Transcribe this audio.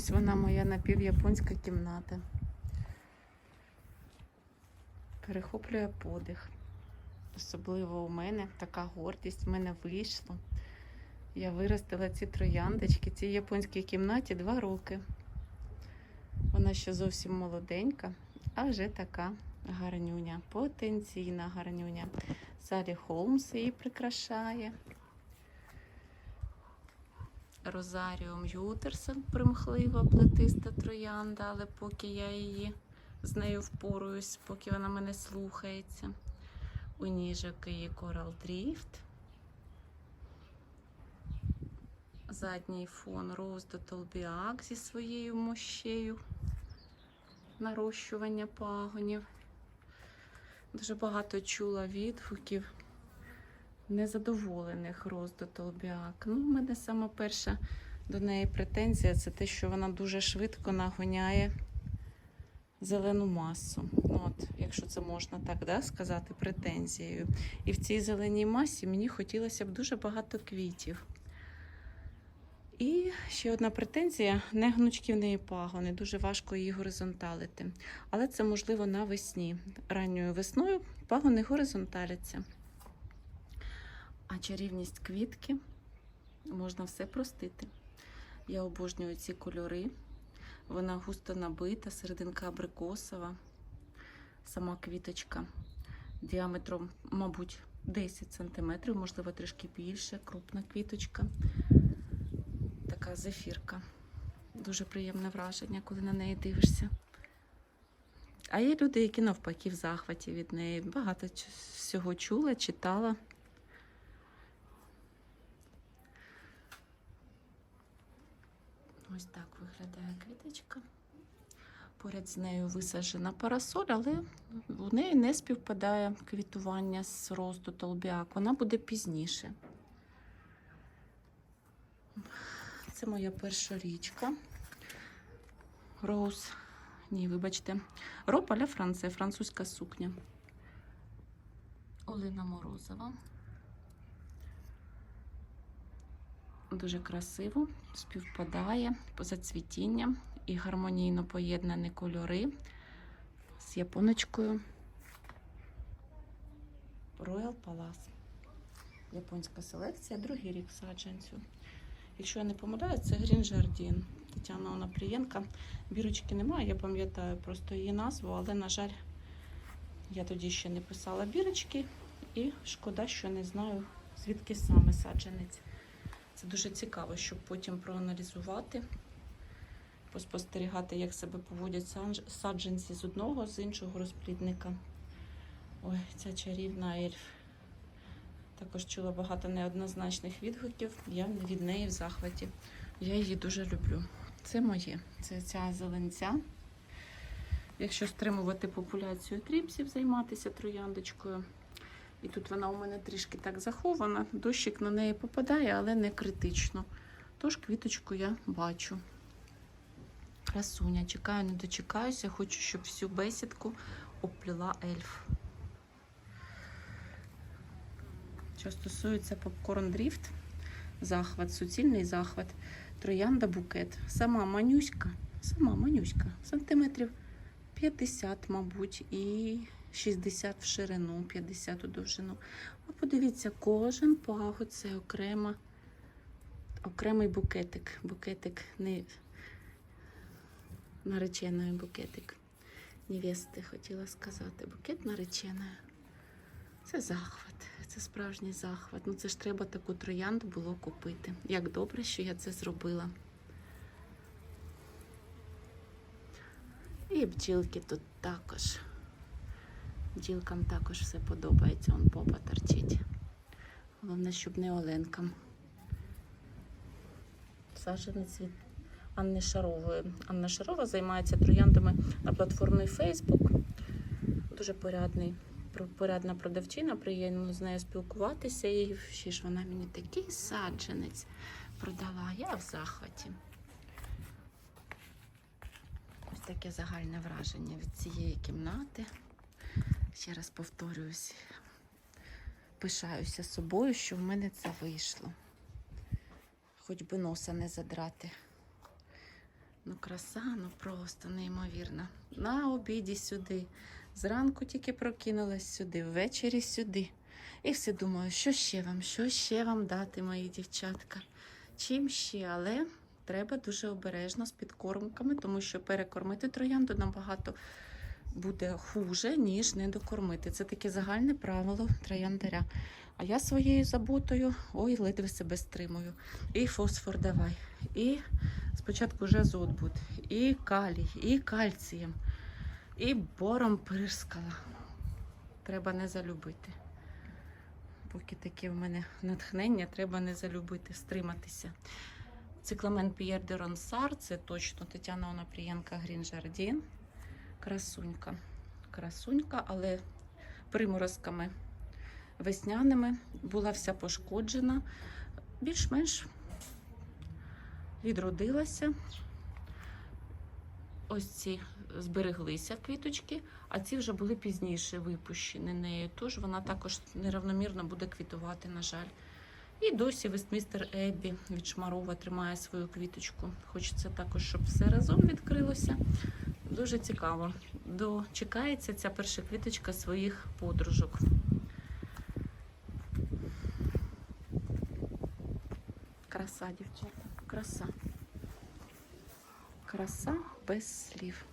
Ось вона моя напівяпонська кімната. Перехоплює подих. Особливо у мене така гордість, в мене вийшло. Я виростила ці трояндочки, цій японській кімнаті два роки. Вона ще зовсім молоденька, а вже така гарнюня, потенційна гарнюня. Салі Холмс її прикрашає. Розаріум Ютерсон примхлива плетиста троянда, але поки я її з нею впоруюсь, поки вона мене слухається. У ніжок її Coral Drift. Задній фон Rose до Толбіак зі своєю мощею нарощування пагонів. Дуже багато чула відгуків незадоволених роз до. Ну, в мене сама перша до неї претензія це те, що вона дуже швидко нагоняє зелену масу. Ну, от, якщо це можна так да, сказати, претензією. І в цій зеленій масі мені хотілося б дуже багато квітів. І ще одна претензія: не гнучкі в неї пагони, дуже важко її горизонталити. Але це можливо навесні. Ранньою весною пагони горизонталяться. А чарівність квітки можна все простити. Я обожнюю ці кольори. Вона густо набита, серединка абрикосова, сама квіточка діаметром, мабуть, 10 см, можливо, трішки більше, крупна квіточка. Така зефірка. Дуже приємне враження, коли на неї дивишся. А є люди, які навпаки в захваті від неї. Багато всього чула, читала. Ось так виглядає квіточка. Поряд з нею висаджена парасоль, але в неї не співпадає квітування з росту толбіак. Вона буде пізніше. Це моя перша річка. Роуз. Ні, вибачте. Ропа ля Франція, французька сукня. Олена Морозова. Дуже красиво, співпадає по зацвітінням і гармонійно поєднані кольори з японочкою Royal Palace. Японська селекція, другий рік саджанцю. Якщо я не помиляю, це Green Jardin. Тетяна Онапрієнка. Бірочки немає, я пам'ятаю просто її назву, але, на жаль, я тоді ще не писала бірочки, і шкода, що не знаю, звідки саме саджанець. Це дуже цікаво, щоб потім проаналізувати, поспостерігати, як себе поводять саджанці з одного, з іншого розплідника. Ой, ця чарівна ельф. Також чула багато неоднозначних відгуків. Я від неї в захваті. Я її дуже люблю. Це моє. Це ця зеленця. Якщо стримувати популяцію тріпсів, займатися трояндочкою. І тут вона у мене трішки так захована. Дощик на неї попадає, але не критично. Тож квіточку я бачу. Красуня, чекаю, не дочекаюся. Хочу, щоб всю бесідку обпліла ельф. Що стосується попкорн дріфт, захват, суцільний захват, троянда букет. Сама манюська, сама манюська, сантиметрів 50, мабуть, і 60 в ширину, 50 у довжину. А подивіться, кожен пагод це окрема, окремий букетик. Букетик не нареченої букетик. Невести хотіла сказати. Букет нареченої. Це захват, це справжній захват. Ну це ж треба таку троянду було купити. Як добре, що я це зробила. І бджілки тут також. Бджілкам також все подобається, он попа торчить. Головне, щоб не оленкам. Саджанець від Анни Шарової. Анна Шарова займається трояндами на платформі Facebook. Дуже порядний, порядна продавчина, приємно з нею спілкуватися. І ще ж вона мені такий саджанець продала. Я в захваті. Ось таке загальне враження від цієї кімнати. Ще раз повторююсь, пишаюся собою, що в мене це вийшло. Хоч би носа не задрати. Ну, краса, ну просто неймовірна. На обіді сюди. Зранку тільки прокинулась сюди, ввечері сюди. І все думаю, що ще вам, що ще вам дати, мої дівчатка. Чим ще, але треба дуже обережно з підкормками, тому що перекормити троянду набагато буде хуже, ніж не докормити. Це таке загальне правило трояндаря. А я своєю заботою, ой, ледве себе стримую. І фосфор давай, і спочатку вже азот буде, і калій, і кальцієм, і бором прискала. Треба не залюбити. Поки таке в мене натхнення, треба не залюбити, стриматися. Цикламен П'єр де Ронсар, це точно Тетяна Онопрієнка Грінжардін. Красунька. Красунька, але приморозками весняними була вся пошкоджена. Більш-менш відродилася. Ось ці збереглися квіточки, а ці вже були пізніше випущені нею. Тож вона також неравномірно буде квітувати, на жаль. І досі Вестмістер Еббі від Шмарова тримає свою квіточку. Хочеться також, щоб все разом відкрилося. Дуже цікаво. Дочекається ця перша квіточка своїх подружок. Краса, дівчата, краса. Краса без слів.